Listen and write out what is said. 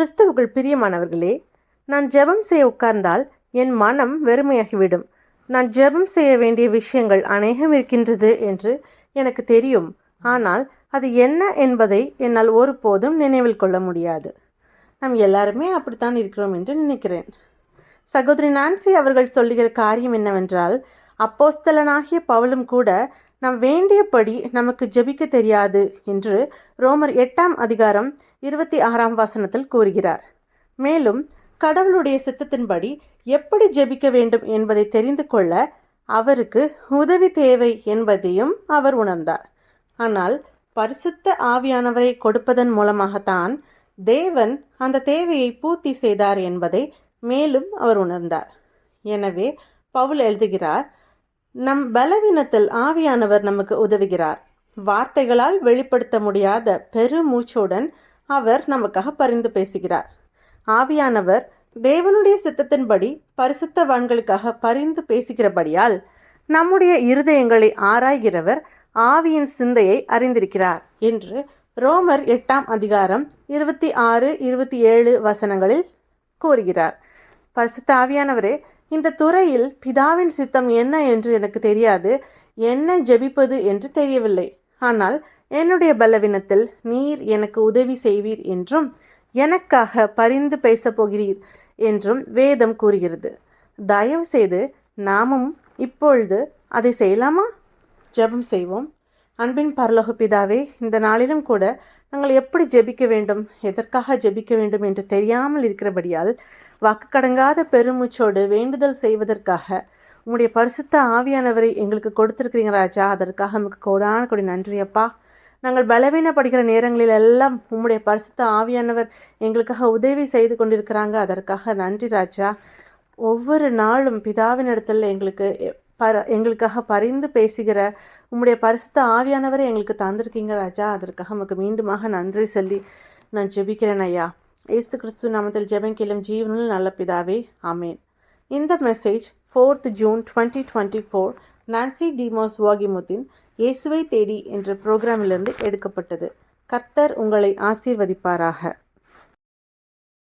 கிறிஸ்துவுக்குள் பிரியமானவர்களே நான் ஜெபம் செய்ய உட்கார்ந்தால் என் மனம் வெறுமையாகிவிடும். நான் ஜெபம் செய்ய வேண்டிய விஷயங்கள் அநேகம் இருக்கின்றது என்று எனக்கு தெரியும். ஆனால் அது என்ன என்பதை என்னால் ஒருபோதும் நினைவில் கொள்ள முடியாது. நாம் எல்லாருமே அப்படித்தான் இருக்கிறோம் என்று நினைக்கிறேன். சகோதரி நான்சி அவர்கள் சொல்லுகிற காரியம் என்னவென்றால் அப்போஸ்தலனாகிய பவுலும் கூட நாம் வேண்டியபடி நமக்கு ஜெபிக்க தெரியாது என்று ரோமர் எட்டாம் அதிகாரம் இருபத்தி ஆறாம் வாசனத்தில் கூறுகிறார். மேலும் கடவுளுடைய சித்தத்தின்படி எப்படி ஜெபிக்க வேண்டும் என்பதை தெரிந்து கொள்ள அவருக்கு உதவி தேவை என்பதையும் அவர் உணர்ந்தார். ஆனால் பரிசுத்த ஆவியானவரை கொடுப்பதன் மூலமாகத்தான் தேவன் அந்த தேவையை பூர்த்தி செய்தார் என்பதை மேலும் அவர் உணர்ந்தார். எனவே பவுல் எழுதுகிறார் நம் பலவீனத்தில் ஆவியானவர் நமக்கு உதவுகிறார். வார்த்தைகளால் வெளிப்படுத்த முடியாத பெருமூச்சுடன் அவர் நமக்காக பரிந்து பேசுகிறார். ஆவியானவர் தேவனுடைய சித்தத்தின்படி பரிசுத்தவான்களுக்காக பரிந்து பேசுகிறபடியால் நம்முடைய இருதயங்களை ஆராய்கிறவர் ஆவியின் சிந்தையை அறிந்திருக்கிறார் என்று ரோமர் எட்டாம் அதிகாரம் இருபத்தி ஆறு இருபத்தி ஏழு வசனங்களில் கூறுகிறார். பரிசுத்த ஆவியானவரே இந்த துறையில் பிதாவின் சித்தம் என்ன என்று எனக்கு தெரியாது. என்ன ஜெபிப்பது என்று தெரியவில்லை. ஆனால் என்னுடைய பலவீனத்தில் நீர் எனக்கு உதவி செய்வீர் என்றும் எனக்காக பரிந்து பேசப் போகிறீர் என்றும் வேதம் கூறுகிறது. தயவு செய்து நாமும் இப்பொழுது அதை செய்யலாமா? ஜெபம் செய்வோம். அன்பின் பரலோக பிதாவே இந்த நாளிலும் கூட நாங்கள் எப்படி ஜெபிக்க வேண்டும் எதற்காக ஜெபிக்க வேண்டும் என்று தெரியாமல் இருக்கிறபடியால் வாக்குக்கடங்காத பெருமூச்சோடு வேண்டுதல் செய்வதற்காக உங்களுடைய பரிசுத்த ஆவியானவரை எங்களுக்கு கொடுத்துருக்கிறீங்க ராஜா. அதற்காக நமக்கு கோடான கொடி நன்றி அப்பா நாங்கள் பலவீனப்படுகிற நேரங்களில் எல்லாம் உம்முடைய பரிசுத்த ஆவியானவர் எங்களுக்காக உதவி செய்து கொண்டிருக்கிறாங்க. அதற்காக நன்றி ராஜா. ஒவ்வொரு நாளும் பிதாவின் இடத்துல எங்களுக்கு பர எங்களுக்காக பரிந்து பேசுகிற உம்முடைய பரிசுத்த ஆவியானவரை எங்களுக்கு தந்திருக்கீங்க ராஜா. அதற்காக நமக்கு மீண்டுமாக நன்றி சொல்லி நான் ஜெபிக்கிறேன் ஐயா. ஏசு கிறிஸ்து நாமத்தில் ஜெபம் கேளும் ஜீவனில் நல்ல பிதாவே ஆமேன். இந்த message fourth June twenty twenty four Nancy Deimos வாகிமுத்தின் இயேசுவை தேடி என்ற புரோகிராமிலிருந்து எடுக்கப்பட்டது. கர்த்தர் உங்களை ஆசீர்வதிப்பாராக.